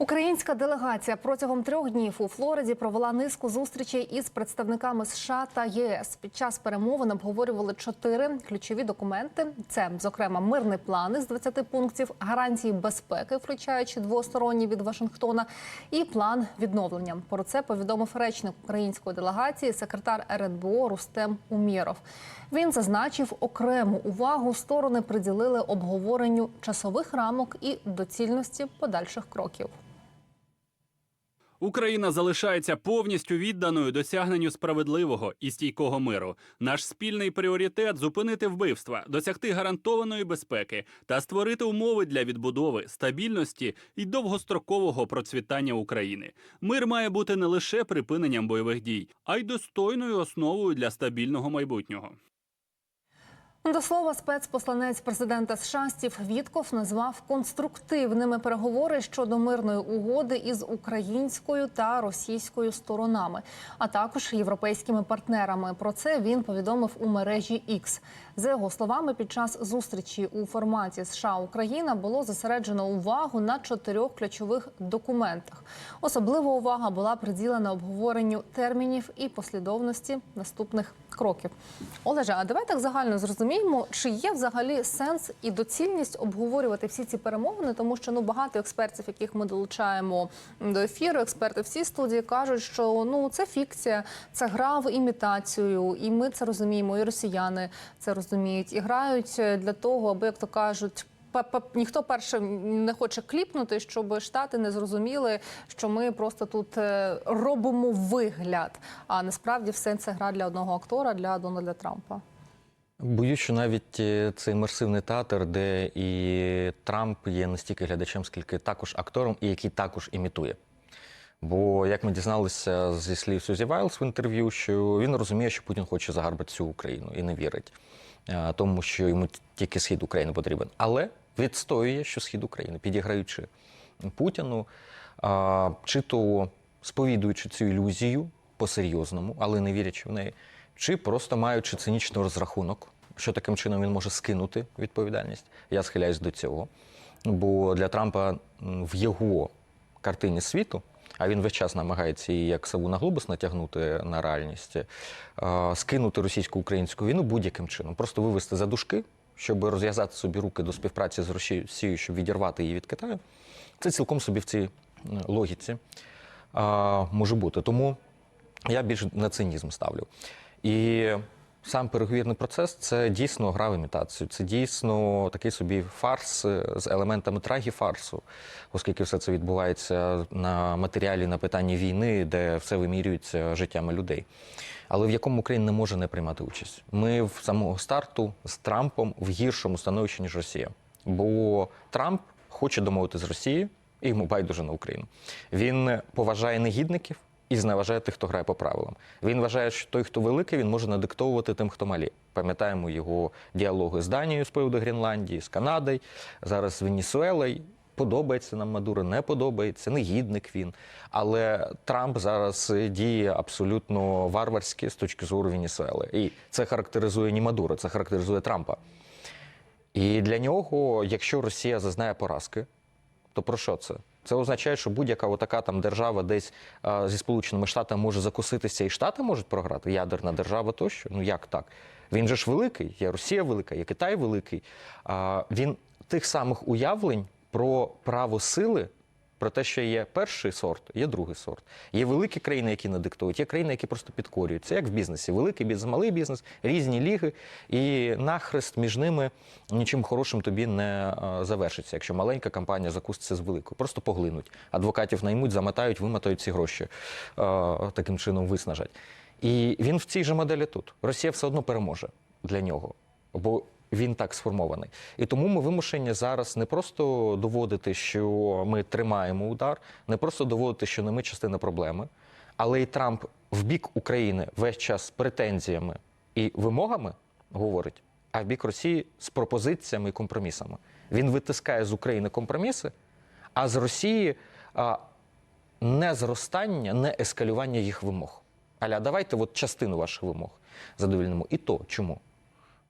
Українська делегація протягом трьох днів у Флориді провела низку зустрічей із представниками США та ЄС. Під час перемовин обговорювали чотири ключові документи: це, зокрема, мирний план із 20 пунктів, гарантії безпеки, включаючи двосторонні від Вашингтона, і план відновлення. Про це повідомив речник української делегації, секретар РНБО Рустем Умєров. Він зазначив, окрему увагу сторони приділили обговоренню часових рамок і доцільності подальших кроків. Україна залишається повністю відданою досягненню справедливого і стійкого миру. Наш спільний пріоритет зупинити вбивства, досягти гарантованої безпеки та створити умови для відбудови, стабільності і довгострокового процвітання України. Мир має бути не лише припиненням бойових дій, а й достойною основою для стабільного майбутнього. До слова, спецпосланець президента США Стів Вітков назвав конструктивними переговори щодо мирної угоди із українською та російською сторонами, а також європейськими партнерами. Про це він повідомив у мережі X. За його словами, під час зустрічі у форматі США Україна було зосереджено увагу на чотирьох ключових документах. Особлива увага була приділена обговоренню термінів і послідовності наступних кроків. Олеже, а давай так загально зрозуміємо, чи є взагалі сенс і доцільність обговорювати всі ці перемовини, тому що ну багато експертів, яких ми долучаємо до ефіру, експерти в цій студії кажуть, що ну це фікція, це гра в імітацію, і ми це розуміємо, і росіяни це розуміють, і грають для того, аби як то кажуть. Ніхто першим не хоче кліпнути, щоб штати не зрозуміли, що ми просто тут е, робимо вигляд. А насправді все це гра для одного актора для Дональда Трампа. Боюсь, що навіть е, цей імерсивний театр, де і Трамп є не стільки глядачем, скільки також актором, і який також імітує. Бо, як ми дізналися зі слів Сюзі Вайлз в інтерв'ю, що він розуміє, що Путін хоче загарбати всю Україну і не вірить, е, тому що йому тільки схід України потрібен. Але відстоює, що схід України, підіграючи Путіну, чи то сповідуючи цю ілюзію по-серйозному, але не вірячи в неї, чи просто маючи цинічний розрахунок, що таким чином він може скинути відповідальність. Я схиляюсь до цього. Бо для Трампа в його картині світу, а він весь час намагається її як сову на глобус натягнути на реальність, е, скинути російсько-українську війну будь-яким чином, просто вивести за дужки, щоб розв'язати собі руки до співпраці з Росією, щоб відірвати її від Китаю. Це цілком собі в цій логіці може бути. Тому я більш на цинізм ставлю. І сам переговірний процес це дійсно гра в імітацію. Це дійсно такий собі фарс е, з елементами трагіфарсу, оскільки все це відбувається на матеріалі на питанні війни, де все вимірюється життями людей. Але в якому Україна не може не приймати участь. Ми в самого старту з Трампом в гіршому становищі, ніж Росія. Бо Трамп хоче домовити з Росією, і йому байдуже на Україну. Він поважає негідників і зневажає тих, хто грає по правилам. Він вважає, що той, хто великий, він може надиктовувати тим, хто малі. Пам'ятаємо його діалоги з Данією з приводу Гренландії, з Канадою, зараз з Венесуелою. Подобається нам Мадуро, не подобається, негідник він. Але Трамп зараз діє абсолютно варварськи з точки зору Венесуели. І це характеризує не Мадуро, це характеризує Трампа. І для нього, якщо Росія зазнає поразки, то про що це? Це означає, що будь-яка отака там держава десь а, зі Сполученими Штатами може закуситися, і Штати можуть програти, ядерна держава тощо. Ну як так? Він же ж великий, є Росія велика, є Китай великий. А, він тих самих уявлень про право сили. Про те, що є перший сорт, є другий сорт. Є великі країни, які не диктують, є країни, які просто підкорюють. Це як в бізнесі. Великий бізнес, малий бізнес, різні ліги, і нахрест між ними нічим хорошим тобі не е, завершиться. Якщо маленька компанія закуситься з великою, просто поглинуть. Адвокатів наймуть, замотають, вимотають ці гроші, е, таким чином виснажать. І він в цій же моделі тут. Росія все одно переможе для нього. Бо він так сформований. І тому ми вимушені зараз не просто доводити, що ми тримаємо удар, не просто доводити, що не ми частина проблеми, але і Трамп в бік України весь час з претензіями і вимогами говорить, а в бік Росії з пропозиціями і компромісами. Він витискає з України компроміси, а з Росії а, не зростання, не ескалювання їх вимог. Аля, давайте от частину ваших вимог задовільнимо. І то чому?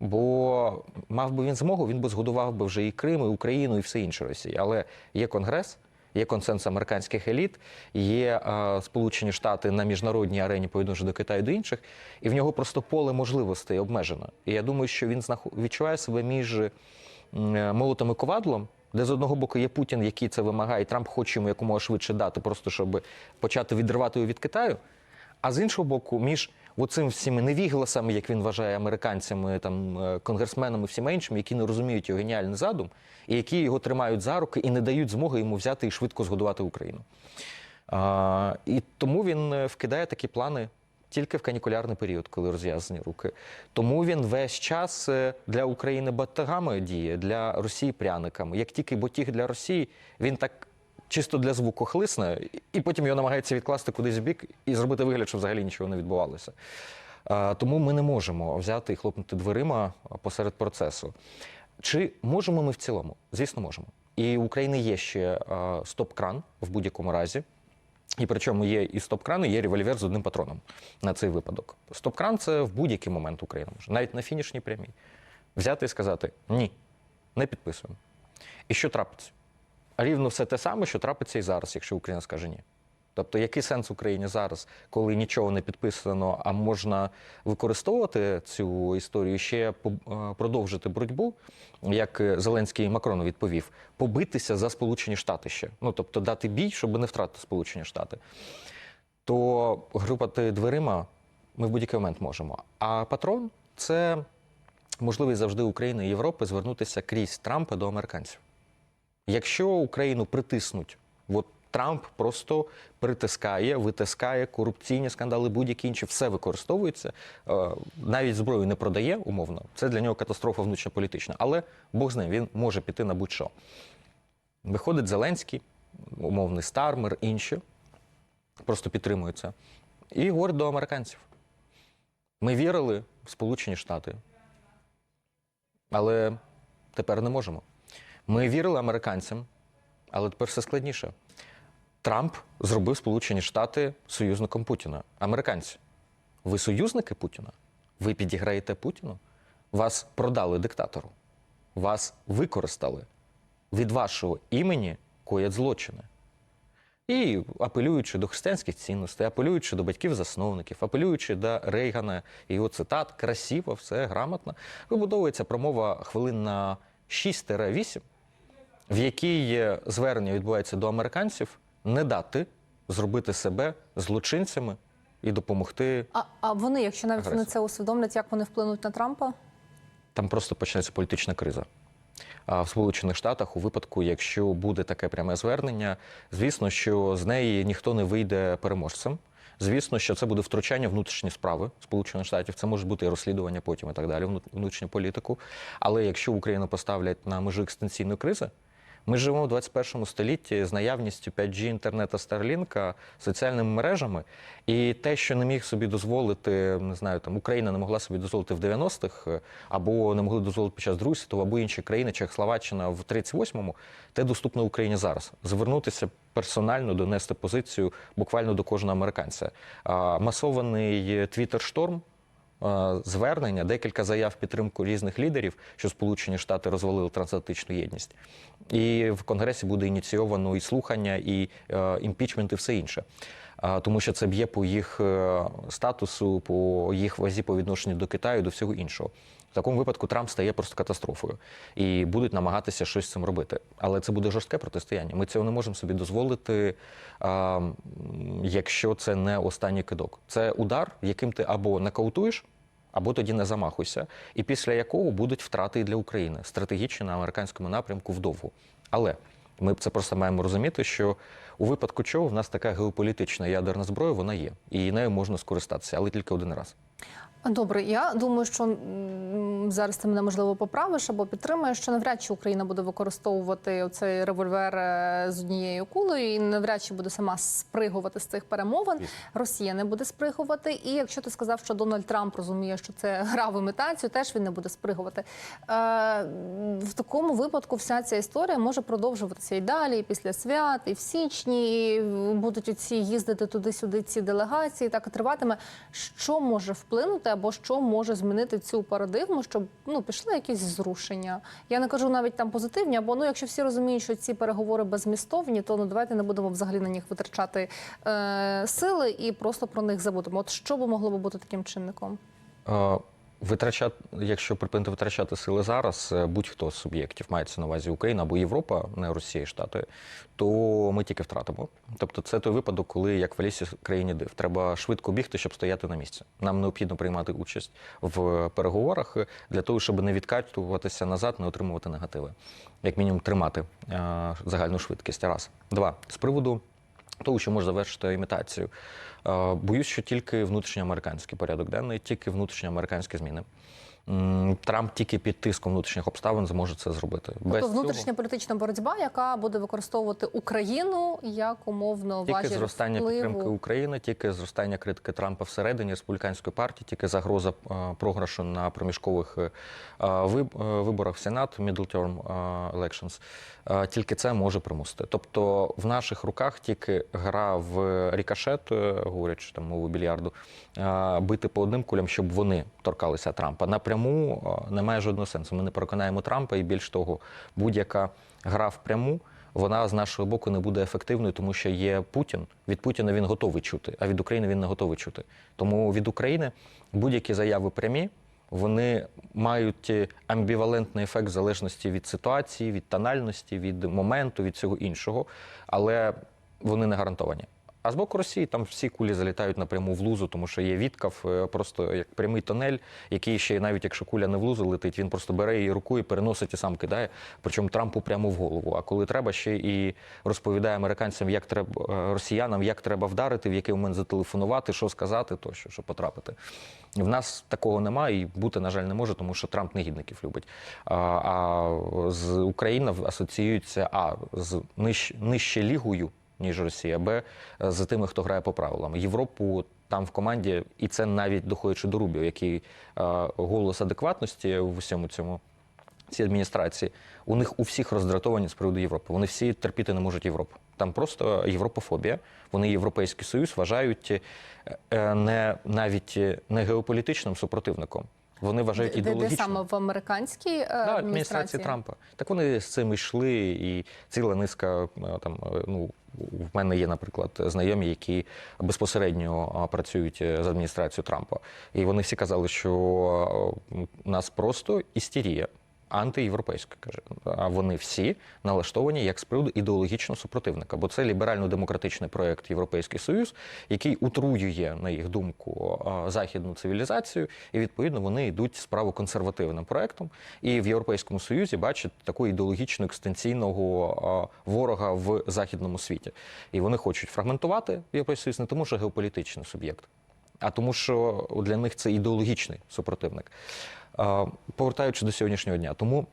Бо мав би він змогу, він би згодував би вже і Крим, і Україну, і все інше Росії. Але є Конгрес, Є консенсус американських еліт, є е, Сполучені Штати на міжнародній арені по до Китаю до інших, і в нього просто поле можливостей обмежено. І я думаю, що він знаху- відчуває себе між е, молотом і ковадлом, де з одного боку є Путін, який це вимагає, і Трамп хоче йому якомога швидше дати, просто щоб почати відривати його від Китаю. А з іншого боку, між оцим всіми невігласами, як він вважає, американцями, там е, конгресменами, всіма іншими, які не розуміють його геніальний задум, і які його тримають за руки і не дають змоги йому взяти і швидко згодувати Україну. А, і тому він е, вкидає такі плани тільки в канікулярний період, коли розв'язані руки. Тому він весь час е, для України батагами діє, для Росії пряниками. Як тільки ботіг для Росії, він так чисто для звуку хлисне, і потім його намагається відкласти кудись в бік і зробити вигляд, що взагалі нічого не відбувалося. Тому ми не можемо взяти і хлопнути дверима посеред процесу. Чи можемо ми в цілому? Звісно, можемо. І у України є ще стоп-кран в будь-якому разі. І причому є і стоп-кран, і є револьвер з одним патроном на цей випадок. Стоп-кран це в будь-який момент Україна може, навіть на фінішній прямій. Взяти і сказати: ні, не підписуємо. І що трапиться? Рівно все те саме, що трапиться і зараз, якщо Україна скаже ні. Тобто, який сенс Україні зараз, коли нічого не підписано, а можна використовувати цю історію, ще е, продовжити боротьбу, як е, Зеленський Макрону відповів, побитися за Сполучені Штати ще. Ну тобто дати бій, щоб не втратити Сполучені Штати. То грюпати дверима ми в будь-який момент можемо. А патрон це можливість завжди України і Європи звернутися крізь Трампа до американців. Якщо Україну притиснуть, от Трамп просто притискає, витискає корупційні скандали, будь-які інші, все використовується, е, навіть зброю не продає умовно. Це для нього катастрофа внутрішньополітична. Але Бог з ним, він може піти на будь-що. Виходить Зеленський, умовний Стармер, інші просто підтримуються. І говорить до американців. Ми вірили в Сполучені Штати, але тепер не можемо. Ми вірили американцям, але тепер все складніше. Трамп зробив Сполучені Штати союзником Путіна. Американці, ви союзники Путіна? Ви підіграєте Путіну? Вас продали диктатору, вас використали від вашого імені коять злочини. І апелюючи до християнських цінностей, апелюючи до батьків-засновників, апелюючи до Рейгана і його цитат, красиво, все грамотно, вибудовується промова хвилин на 6-8, в якій звернення відбувається до американців не дати зробити себе злочинцями і допомогти. А, а вони, якщо навіть вони це усвідомлять, як вони вплинуть на Трампа? Там просто почнеться політична криза. А в Сполучених Штатах, у випадку, якщо буде таке пряме звернення, звісно, що з неї ніхто не вийде переможцем. Звісно, що це буде втручання в внутрішні справи Сполучених Штатів. Це може бути і розслідування потім і так далі, вну- внутрішню політику. Але якщо Україну поставлять на межу екстенційної кризи, ми живемо в 21 столітті з наявністю 5G, інтернету, Starlink, соціальними мережами. І те, що не міг собі дозволити, не знаю, там Україна не могла собі дозволити в 90-х, е, або не могли дозволити під час Другої світової, або інші країни, Чехословаччина в 38-му, те доступно Україні зараз. Звернутися персонально, донести позицію буквально до кожного американця. Масований твіттер-шторм звернення, декілька заяв підтримку різних лідерів, що Сполучені Штати розвалили трансатлантичну єдність. І в Конгресі буде ініційовано і слухання, і е, імпічмент, і все інше. Тому що це б'є по їх е, статусу, по їх вазі по відношенню до Китаю, до всього іншого. Такому випадку Трамп стає просто катастрофою і будуть намагатися щось з цим робити. Але це буде жорстке протистояння. Ми цього не можемо собі дозволити, а, якщо це не останній кидок. Це удар, яким ти або нокаутуєш, або тоді не замахуйся, і після якого будуть втрати для України стратегічні на американському напрямку вдовго. Але ми це просто маємо розуміти, що у випадку чого в нас така геополітична ядерна зброя, вона є, і нею можна скористатися, але тільки один раз. Добре, я думаю, що зараз ти мене можливо поправиш або підтримаєш, що навряд чи Україна буде використовувати цей револьвер е, з однією кулею, і навряд чи буде сама спригувати з цих перемовин. Росія не буде спригувати. І якщо ти сказав, що Дональд Трамп розуміє, що це гра в імітацію, теж він не буде спригувати. Е, в такому випадку вся ця історія може продовжуватися і далі, і після свят, і в січні і будуть оці їздити туди-сюди ці делегації. Так і триватиме. Що може вплинути, або що може змінити цю парадигму, щоб ну пішли якісь зрушення? Я не кажу навіть там позитивні, або ну, якщо всі розуміють, що ці переговори безмістовні, то ну давайте не будемо взагалі на них витрачати е, сили і просто про них забудемо. От що би могло би бути таким чинником? Витрачати, якщо припинити витрачати сили зараз, е, будь-хто з суб'єктів мається на увазі Україна або Європа, не Росія і Штати, то ми тільки втратимо. Тобто, це той випадок, коли як в лісі країні див. Треба швидко бігти, щоб стояти на місці. Нам необхідно приймати участь в переговорах для того, щоб не відкачуватися назад, не отримувати негативи. Як мінімум, тримати е, загальну швидкість. Раз. Два. З приводу того, що може завершити імітацію. Е, Боюсь, що тільки внутрішньоамериканський порядок денний, тільки внутрішньоамериканські зміни. Трамп тільки під тиском внутрішніх обставин зможе це зробити. Без Тобто цього політична боротьба, яка буде використовувати Україну як умовно тільки важіль зростання впливу. підтримки України, тільки зростання критики Трампа всередині республіканської партії, тільки загроза е, програшу на проміжкових е, е, виборах в Сенат, middle term е, elections, тільки це може примусити. Тобто в наших руках тільки гра в рікошет, е, говорячи там мову більярду, бити по одним кулям, щоб вони торкалися Трампа. Напряму е, немає жодного сенсу. Ми не переконаємо Трампа, і більш того, будь-яка гра впряму. Вона з нашого боку не буде ефективною, тому що є Путін. Від Путіна він готовий чути, а від України він не готовий чути. Тому від України будь-які заяви прямі вони мають амбівалентний ефект в залежності від ситуації, від тональності, від моменту, від всього іншого, але вони не гарантовані. А з боку Росії там всі кулі залітають напряму в лузу, тому що є відкав, е, просто як прямий тонель, який ще навіть якщо куля не в лузу летить, він просто бере її рукою, переносить і сам кидає. Причому Трампу прямо в голову. А коли треба, ще і розповідає американцям, як треба е, росіянам, як треба вдарити, в який момент зателефонувати, що сказати, тощо, щоб потрапити. В нас такого немає і бути, на жаль, не може, тому що Трамп негідників любить. А, а з Україна асоціюється а з ниж, нижче лігою ніж Росія, Б з тими, хто грає по правилам. Європу там в команді, і це навіть доходячи до Рубіо, який е, голос адекватності в усьому цьому. Цій адміністрації у них у всіх роздратовані з приводу Європи. Вони всі терпіти не можуть Європу. Там просто європофобія. Вони європейський союз вважають е, е, не навіть е, не геополітичним супротивником. Вони вважають Де, де саме в американській е, Да, адміністрації? Трампа. Так вони з цим йшли, і ціла низка е, там. е, Ну в мене є, наприклад, знайомі, які безпосередньо працюють з адміністрацією Трампа. І вони всі казали, що у нас просто істерія. Антиєвропейська каже, а вони всі налаштовані як з приводу ідеологічного супротивника, бо це ліберально-демократичний проект Європейський Союз, який утруює, на їх думку, західну цивілізацію, і відповідно вони йдуть справу консервативним проектом. І в Європейському Союзі бачать такого ідеологічно екстенційного ворога в західному світі. І вони хочуть фрагментувати Європейський Союз не тому, що геополітичний суб'єкт, а тому, що для них це ідеологічний супротивник. Повертаючи до сьогоднішнього дня, тому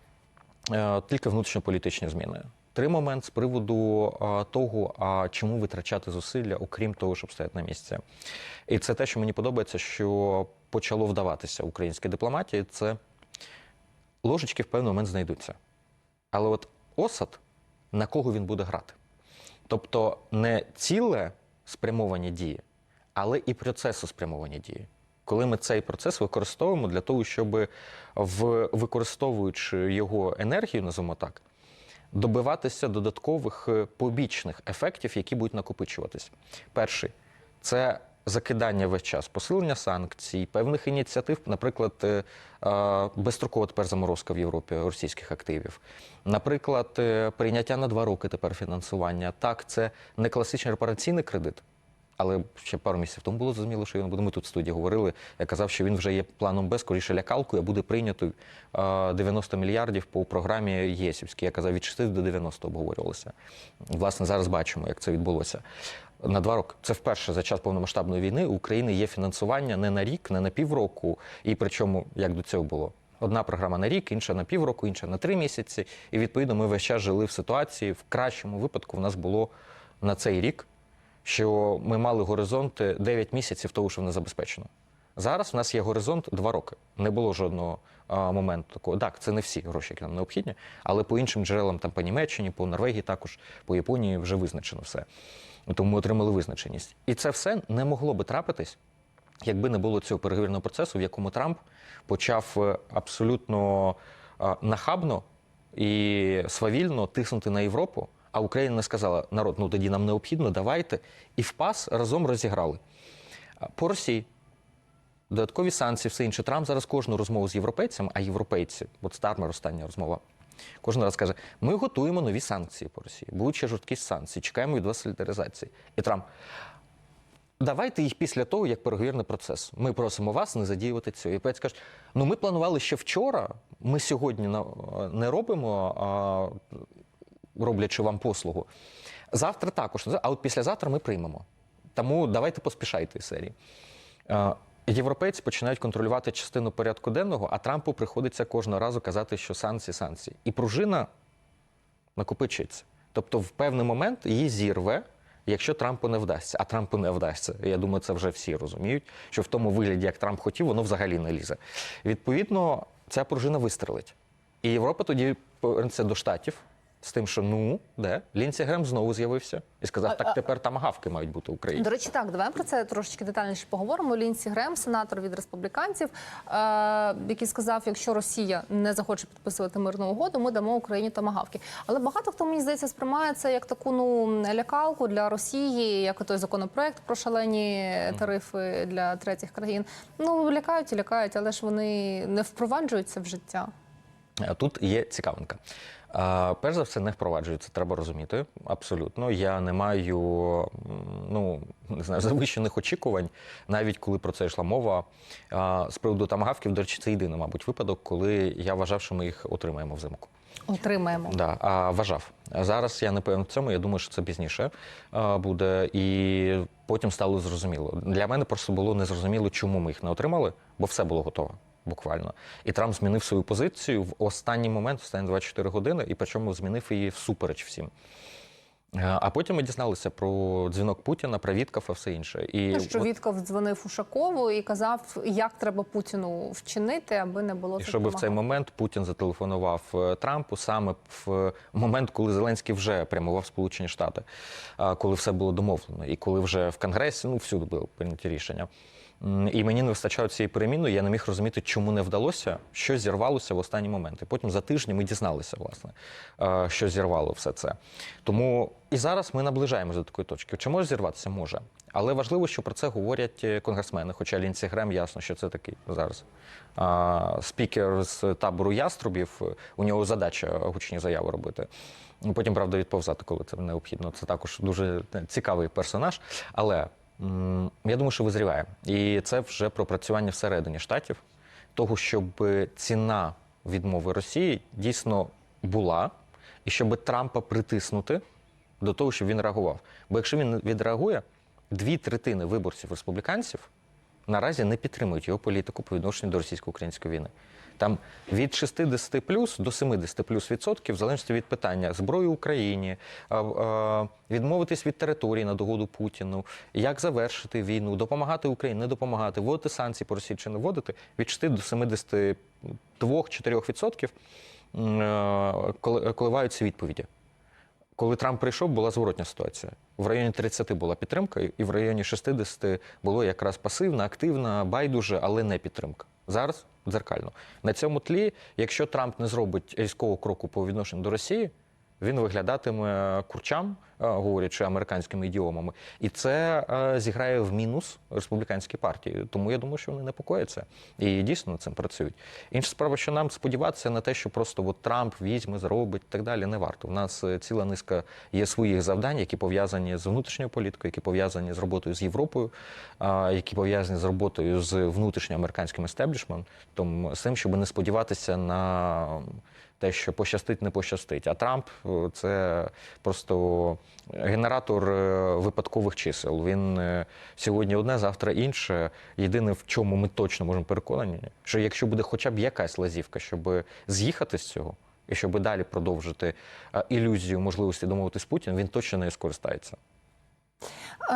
е, тільки внутрішньополітичні зміни. Три моменти з приводу е, того, а чому витрачати зусилля, окрім того, щоб стояти на місці. І це те, що мені подобається, що почало вдаватися українській дипломатії. Це ложечки в певний момент знайдуться. Але от осад, на кого він буде грати? Тобто не ціле спрямовані дії, але і процесу спрямовані дії. Коли ми цей процес використовуємо для того, щоб в, використовуючи його енергію, називаємо так, добиватися додаткових е, побічних ефектів, які будуть накопичуватись. Перший це закидання весь час, посилення санкцій, певних ініціатив, наприклад, е, безстрокова тепер заморозка в Європі російських активів. Наприклад, е, прийняття на два роки тепер фінансування. Так, це не класичний репараційний кредит. Але ще пару місяців тому було зрозуміло, що він буде. Ми тут в студії говорили. Я казав, що він вже є планом Б, скоріше лякалкою, буде прийнято е, 90 мільярдів по програмі ЄСівській. Я казав, від 60 до 90 обговорювалося. Власне, зараз бачимо, як це відбулося. На два роки це вперше за час повномасштабної війни у України є фінансування не на рік, не на півроку, і причому як до цього було. Одна програма на рік, інша на півроку, інша на три місяці. І відповідно ми весь час жили в ситуації. В кращому випадку в нас було на цей рік що ми мали горизонт 9 місяців того, що не забезпечено. Зараз в нас є горизонт 2 роки. Не було жодного а, моменту такого. Так, це не всі гроші, які нам необхідні, але по іншим джерелам, там по Німеччині, по Норвегії, також по Японії вже визначено все. Тому ми отримали визначеність. І це все не могло би трапитись, якби не було цього переговірного процесу, в якому Трамп почав е, абсолютно нахабно і свавільно тиснути на Європу, а Україна сказала, народ, ну тоді нам необхідно, давайте. І в пас разом розіграли. По Росії. Додаткові санкції, все інше. Трамп зараз кожну розмову з європейцями, а європейці, от Стармер остання розмова, кожен раз каже: ми готуємо нові санкції по Росії, будуть ще жорсткі санкції, чекаємо від вас солідаризації. І Трамп. Давайте їх після того, як переговірний процес. Ми просимо вас не задіювати цього. Європейці кажуть, ну ми планували ще вчора, ми сьогодні не робимо, роблячи вам послугу. Завтра також, а от післязавтра ми приймемо. Тому давайте поспішайте серії. Е, Європейці починають контролювати частину порядку денного, а Трампу приходиться кожного разу казати, що санкції, санкції. І пружина накопичується. Тобто, в певний момент її зірве, якщо Трампу не вдасться. А Трампу не вдасться. Я думаю, це вже всі розуміють, що в тому вигляді, як Трамп хотів, воно взагалі не лізе. Відповідно, ця пружина вистрелить. І Європа тоді повернеться до штатів з тим, що ну, де? Лінсі Грем знову з'явився і сказав, так тепер там гавки мають бути в Україні. До речі, так, давай про це трошечки детальніше поговоримо. Лінсі Грем, сенатор від республіканців, е, який сказав, якщо Росія не захоче підписувати мирну угоду, ми дамо Україні томагавки. Але багато хто мені здається сприймає це як таку ну лякалку для Росії, як той законопроект про шалені тарифи для третіх країн. Ну лякають і лякають, але ж вони не впроваджуються в життя. Тут є цікавинка. Перш за все, не впроваджується, треба розуміти. Абсолютно. Я не маю ну, не знаю, завищених очікувань, навіть коли про це йшла мова. З приводу тамагавків, до речі, це єдиний, мабуть, випадок, коли я вважав, що ми їх отримаємо взимку. Отримаємо. Да, а вважав. Зараз я не певен в цьому. Я думаю, що це пізніше буде. І потім стало зрозуміло. Для мене просто було незрозуміло, чому ми їх не отримали, бо все було готово. Буквально. І Трамп змінив свою позицію в останній момент, в останні 24 години, і причому змінив її всупереч всім. Е, А потім ми дізналися про дзвінок Путіна, про Віткафа, все інше. І Ну, що от- Вітков дзвонив Ушакову і казав, як треба Путіну вчинити, аби не було І щоб в цей момент Путін зателефонував е, Трампу саме в момент, коли Зеленський вже прямував Сполучені Штати, коли все було домовлено, і коли вже в Конгресі ну всюди було прийняті рішення. І мені не вистачало цієї переміни. Я не міг розуміти, чому не вдалося, що зірвалося в останній момент. І потім за тиждень ми дізналися, власне, е, що зірвало все це. Тому і зараз ми наближаємося до такої точки. Чи може зірватися? Може. Але важливо, що про це говорять е, конгресмени. Хоча Лінсі Грем ясно, що це такий зараз спікер з табору яструбів. У нього задача гучні заяви робити. Потім, правда, відповзати, коли це необхідно. Це також дуже цікавий персонаж. Але я думаю, що визріває. І це вже пропрацювання всередині штатів, того, щоб ціна відмови Росії дійсно була, і щоб Трампа притиснути до того, щоб він реагував. Бо якщо він відреагує, дві третини виборців республіканців наразі не підтримують його політику по відношенню до російсько-української війни. Там від 60 плюс до 70 плюс відсотків, в залежності від питання зброї Україні, а, а, відмовитись від території на догоду Путіну, як завершити війну, допомагати Україні, не допомагати, вводити санкції по Росії чи не вводити, від 6 до 72-4 відсотків е, коли- коливаються відповіді. Коли Трамп прийшов, була зворотня ситуація. В районі 30 була підтримка, і в районі 60 було якраз пасивна, активна, байдуже, але не підтримка. Зараз дзеркально. На цьому тлі, якщо Трамп не зробить різкого кроку по відношенню до Росії, він виглядатиме курчам, е, говорячи американськими ідіомами, і це е, зіграє в мінус республіканській партії. Тому я думаю, що вони непокояться і дійсно над цим працюють. Інша справа, що нам сподіватися на те, що просто от Трамп візьме, зробить і так далі, не варто. У нас е, ціла низка є своїх завдань, які пов'язані з внутрішньою політикою, які пов'язані з роботою з Європою, які пов'язані з роботою з внутрішньоамериканським естеблішментом, з тим, щоб не сподіватися на те, що пощастить, не пощастить. А Трамп е, це просто генератор е, випадкових чисел. Він е, сьогодні одне, завтра інше. Єдине, в чому ми точно можемо переконані, що якщо буде хоча б якась лазівка, щоб з'їхати з цього. І щоб далі продовжити ілюзію можливості домовитися з Путіним, він точно нею скористається.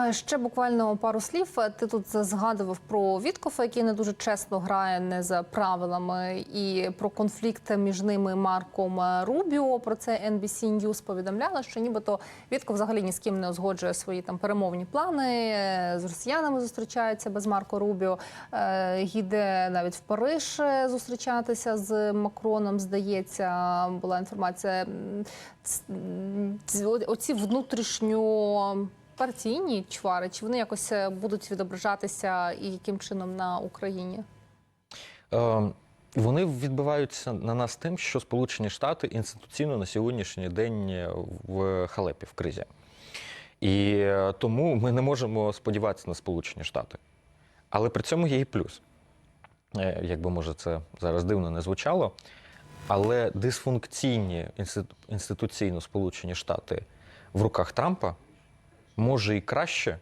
Е, Ще буквально пару слів. Ти тут згадував про Віткофа, який не дуже чесно грає не за правилами, і про конфлікт між ними Марком Рубіо. Про це NBC News повідомляла, що нібито Вітков взагалі ні з ким не узгоджує свої там перемовні плани. е, З росіянами зустрічається без Марко Рубіо. Е, Їде навіть в Париж е, зустрічатися з Макроном. Здається, була інформація. Оці внутрішньо партійні чвари, чи вони якось е, будуть відображатися і яким чином на Україні? Е, Вони відбиваються на нас тим, що Сполучені Штати інституційно на сьогоднішній день в халепі, в кризі. І е, тому ми не можемо сподіватися на Сполучені Штати. Але при цьому є і плюс. Е, Якби може це зараз дивно не звучало, але дисфункційні інституційно Сполучені Штати в руках Трампа може і краще,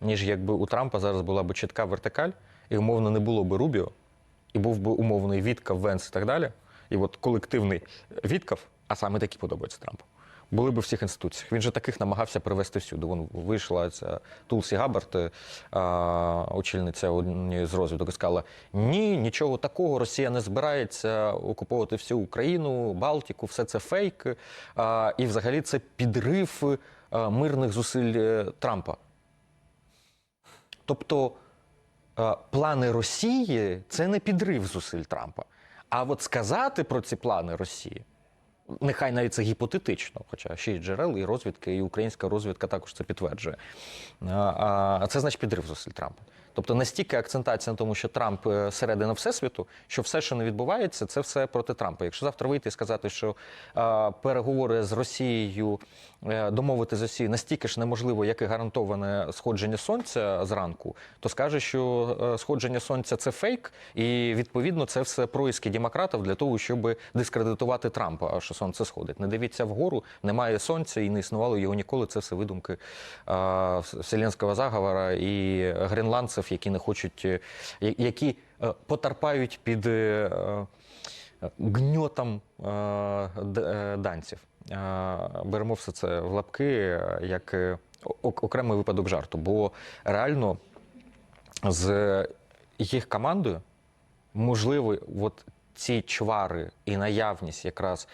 ніж якби у Трампа зараз була б чітка вертикаль, і умовно не було б Рубіо, і був би умовний Віткав, Венс і так далі. І от колективний Віткав, а саме такі подобаються Трампу, були б у всіх інституціях. Він же таких намагався привести всюди. Вон вийшла ця Тулсі Габбард, е, очільниця однієї з розвідок, і сказала: ні, нічого такого, Росія не збирається окуповувати всю Україну, Балтіку, все це фейк. А, і взагалі це підрив мирних зусиль е, Трампа. Тобто е, плани Росії це не підрив зусиль Трампа. А от сказати про ці плани Росії, нехай навіть це гіпотетично, хоча ще й джерел, і розвідки, і українська розвідка також це підтверджує. Це значить підрив зусиль Трампа. Тобто настільки акцентація на тому, що Трамп е, середина всесвіту, що все, що не відбувається, це все проти Трампа. Якщо завтра вийти і сказати, що е, переговори з Росією, е, домовити з Росією настільки ж неможливо, як і гарантоване сходження сонця зранку, то скаже, що е, сходження сонця це фейк, і відповідно це все происки демократів для того, щоб дискредитувати Трампа, а що сонце сходить. Не дивіться вгору, немає сонця і не існувало його ніколи. Це все видумки е, Вселенського заговора і гренландців, які не хочуть, е, які е, потерпають під. е, гньотом данців. Беремо все це в лапки як окремий випадок жарту. Бо реально з їх командою можливо, от ці чвари і наявність якраз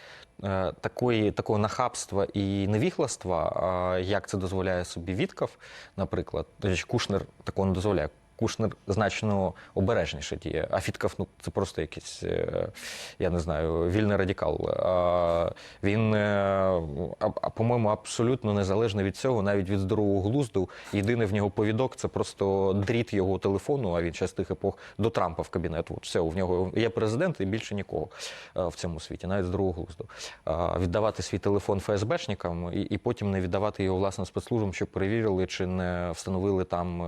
такої, такого нахабства і невігластва, як це дозволяє собі Вітков, наприклад, Кушнер такого не дозволяє. Кушнер значно обережніше діє, а Фітков ну, це просто якийсь, е, я не знаю, вільний радикал. А, Він, е, по-моєму, абсолютно незалежний від цього, навіть від здорового глузду. Єдиний в нього повідок це просто дріт його телефону, а він з тих епох до Трампа в кабінет. От все, в нього є президент і більше нікого е, в цьому світі, навіть здорового глузду. А, Віддавати свій телефон ФСБшникам і, і потім не віддавати його власним спецслужбам, щоб перевірили, чи не встановили там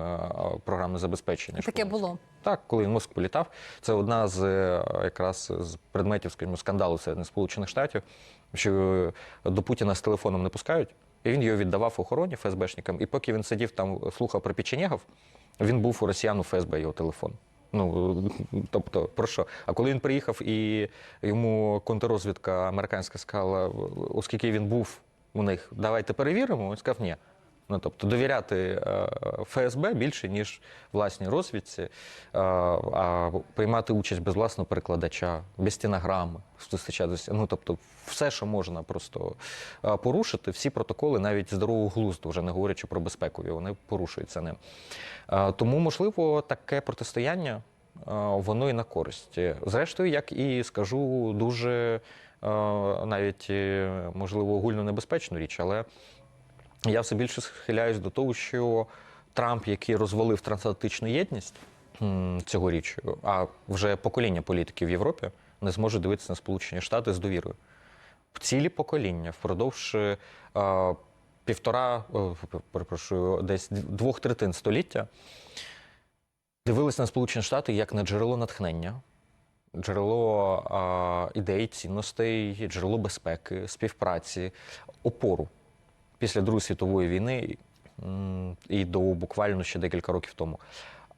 програмне забезпечення. Таке було. Так, коли він в політав, це одна з е, якраз з предметів, скажімо, скандалу серед Сполучених Штатів, що е, до Путіна з телефоном не пускають, і він його віддавав охороні ФСБшникам. І поки він сидів там, слухав про печенєгів, він був у росіян у ФСБ його телефон. Ну тобто, про що? А коли він приїхав і йому контррозвідка американська сказала, оскільки він був у них, давайте перевіримо, він сказав, ні. Ну, тобто довіряти е, ФСБ більше, ніж власній розвідці, е, а приймати участь без власного перекладача, без стінограми, зустрічатися. Ну, тобто, все, що можна просто е, порушити, всі протоколи, навіть здорового глузду, вже не говорячи про безпекові, вони порушуються ним. Тому, можливо, таке протистояння воно і на користь. Зрештою, як і скажу, дуже навіть можливо огульно небезпечну річ, але я все більше схиляюсь до того, що Трамп, який розвалив трансатлантичну єдність цьогоріч, а вже покоління політиків в Європі не зможе дивитися на Сполучені Штати з довірою. Цілі покоління впродовж е, півтора, о, перепрошую, десь двох третин століття дивилися на Сполучені Штати як на джерело натхнення, джерело а, ідей, цінностей, джерело безпеки, співпраці, опору після Другої світової війни і до буквально ще декілька років тому.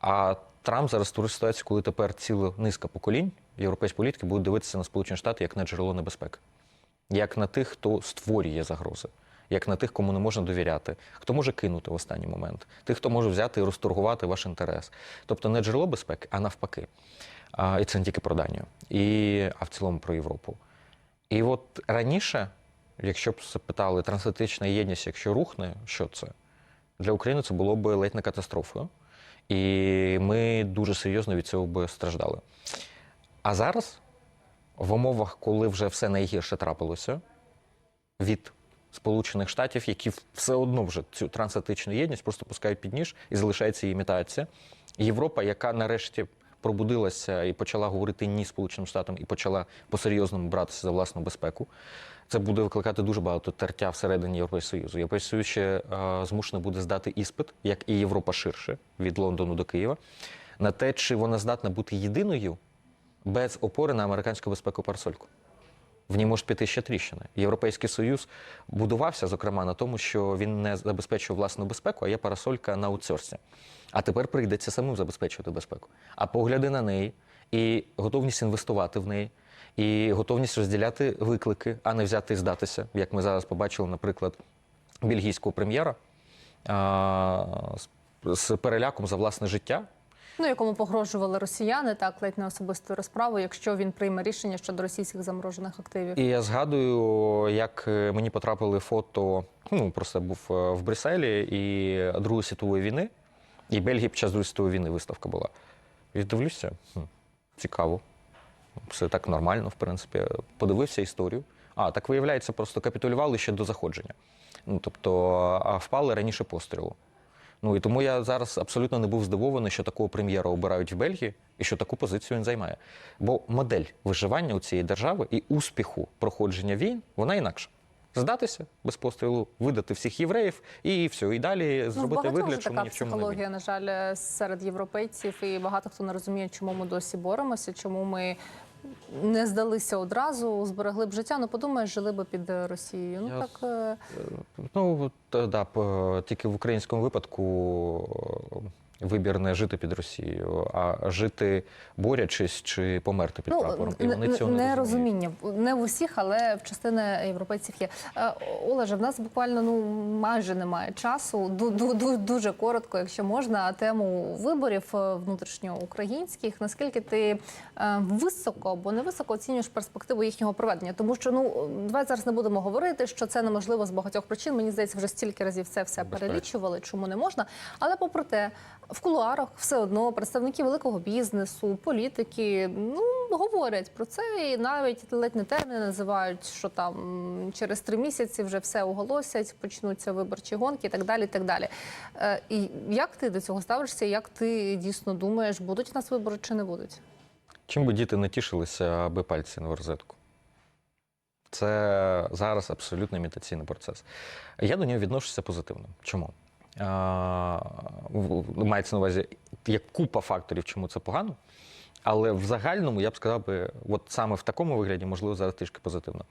А Трамп зараз створив ситуацію, коли тепер ціла низка поколінь європейської політики будуть дивитися на Сполучені Штати як на джерело небезпеки, як на тих, хто створює загрози. як на тих, кому не можна довіряти, хто може кинути в останній момент, тих, хто може взяти і розторгувати ваш інтерес. Тобто не джерело безпеки, а навпаки. А, і це не тільки про Данію, і, а в цілому про Європу. І от раніше, якщо б запитали трансатлантична єдність, якщо рухне, що це? Для України це було б ледь не катастрофою. І ми дуже серйозно від цього б страждали. А зараз, в умовах, коли вже все найгірше трапилося, від Сполучених Штатів, які все одно вже цю трансатлантичну єдність просто пускають під ніж і залишається її імітація. Європа, яка нарешті пробудилася і почала говорити ні Сполученим Штатам, і почала по-серйозному братися за власну безпеку. Це буде викликати дуже багато тертя всередині Європейського Союзу. Європейський Союз ще е, змушений буде здати іспит, як і Європа ширше від Лондону до Києва, на те, чи вона здатна бути єдиною без опори на американську безпеку парасольку. В ній можуть піти ще тріщини. Європейський союз будувався, зокрема, на тому, що він не забезпечує власну безпеку, а є парасолька на аутсорсі. А тепер прийдеться самим забезпечувати безпеку. А погляди на неї і готовність інвестувати в неї, і готовність розділяти виклики, а не взяти і здатися, як ми зараз побачили, наприклад, бельгійського прем'єра з, переляком за власне життя. Ну, якому погрожували росіяни, так ледь не особистою розправою, якщо він прийме рішення щодо російських заморожених активів. І я згадую, як е, мені потрапили фото. Ну просто був е, в Брюсселі і Другої світової війни, і Бельгії під час Другої світової війни виставка була. І дивлюся, хм, цікаво. Все так нормально, в принципі. Подивився історію. А, так виявляється, просто капітулювали ще до заходження. Ну, тобто, а впали раніше пострілу. Ну і тому я зараз абсолютно не був здивований, що такого прем'єра обирають в Бельгії і що таку позицію він займає. Бо модель виживання у цієї держави і успіху проходження війн вона інакша. Здатися без пострілу, видати всіх євреїв і все. І далі Ну, зробити вигляд, що ми ні в чому не на жаль, серед європейців, і багато хто не розуміє, чому ми досі боремося, чому ми не здалися одразу, зберегли б життя. Ну подумаєш, жили б під Росією. Ну Я так е, Ну та, да, п- тільки в українському випадку е, вибір не жити під Росією, а жити борячись чи померти під прапором. І вони цього не, нерозуміння. Не в усіх, але в частини європейців є. Е, Олеже, в нас буквально ну майже немає часу. Ду- ду- ду- Дуже коротко, якщо можна, тему виборів е, внутрішньоукраїнських. Наскільки ти е, високо або не високо оцінюєш перспективу їхнього проведення? Тому що ну давай зараз не будемо говорити, що це неможливо з багатьох причин. Мені здається, вже стільки разів це все Безперечно. перелічували, чому не можна. Але попри те, в кулуарах все одно представники великого бізнесу, політики ну говорять про це і навіть ледь не терміни називають, що там через три місяці вже все оголосять, почнуться виборчі гонки і так далі. І так далі. Е, і як ти до цього ставишся? Як ти дійсно думаєш, будуть у нас вибори чи не будуть? Чим би діти не тішилися, аби пальці на розетку. Це зараз абсолютно імітаційний процес. Я до нього відношуся позитивно. Чому? Мається на увазі, є купа факторів, чому це погано. Але в загальному я б сказав би, от саме в такому вигляді, можливо, зараз трішки позитивно.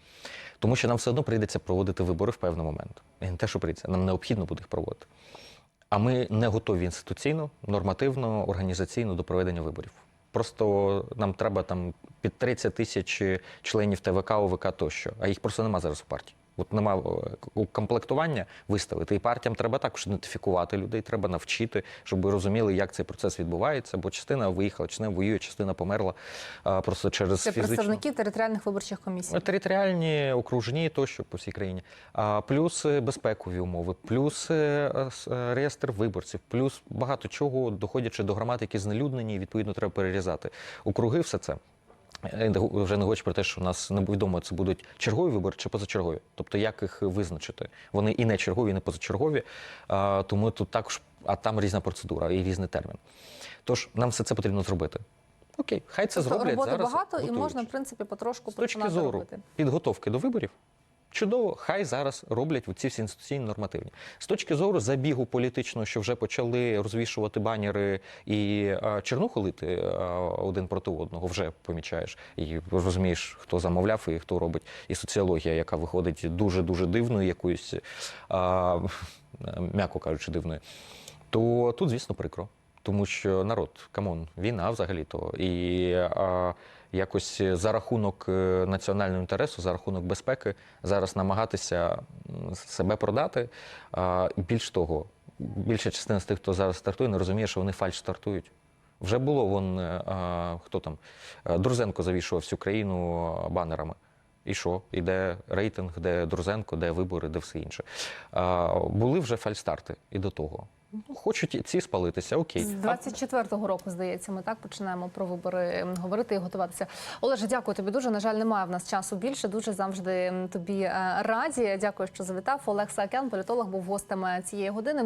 Тому що нам все одно прийдеться проводити вибори в певний момент. І не те, що прийдеться, нам необхідно буде їх проводити. А ми не готові інституційно, нормативно, організаційно до проведення виборів. Просто нам треба там під 30 тисяч членів ТВК, ОВК тощо, а їх просто нема зараз у партії. От нема е, укомплектування виставити. І партіям треба також ідентифікувати людей, треба навчити, щоб ви розуміли, як цей процес відбувається. Бо частина виїхала, частина воює, частина померла просто через Це фізичну. представники територіальних виборчих комісій. Територіальні, окружні тощо по всій країні. Плюс е, безпекові умови, плюс е, е, е, реєстр виборців, плюс багато чого, доходячи до громад, які знелюднені, і, відповідно треба перерізати. Округи, все це. Е, Вже не говорячи про те, що у нас невідомо, це будуть чергові вибори чи позачергові. Тобто, як їх визначити? Вони і не чергові, і не позачергові. Тому тут також, а там різна процедура і різний термін. Тож нам все це потрібно зробити. Окей, хай це Тобто зроблять роботи зараз. багато і можна, в принципі, потрошку З точки зору робити. підготовки до виборів, чудово, хай зараз роблять ці всі інституційні нормативні. З точки зору забігу політичного, що вже почали розвішувати банери і а, чернуху лити один проти одного, вже помічаєш. І розумієш, хто замовляв і хто робить. І соціологія, яка виходить дуже-дуже дивною, якоюсь, а, м'яко кажучи, дивною. То тут, звісно, прикро. тому що народ, камон, війна взагалі-то. І а, якось за рахунок е, національного інтересу, за рахунок безпеки, зараз намагатися себе продати. Більш того, більша частина з тих, хто зараз стартує, не розуміє, що вони фальш стартують. Вже було вон е, хто там Е, Друзенко завішував всю країну банерами. І що? Іде рейтинг, де Друзенко, де вибори, де все інше. Були вже фальстарти і до того. Ну, хочуть і ці спалитися, окей. З 24-го року, здається, ми так починаємо про вибори говорити і готуватися. Олеже, дякую тобі дуже. На жаль, немає в нас часу більше. Дуже завжди тобі е, раді. Дякую, що завітав. Олег Саакян, політолог, був гостем е, цієї години.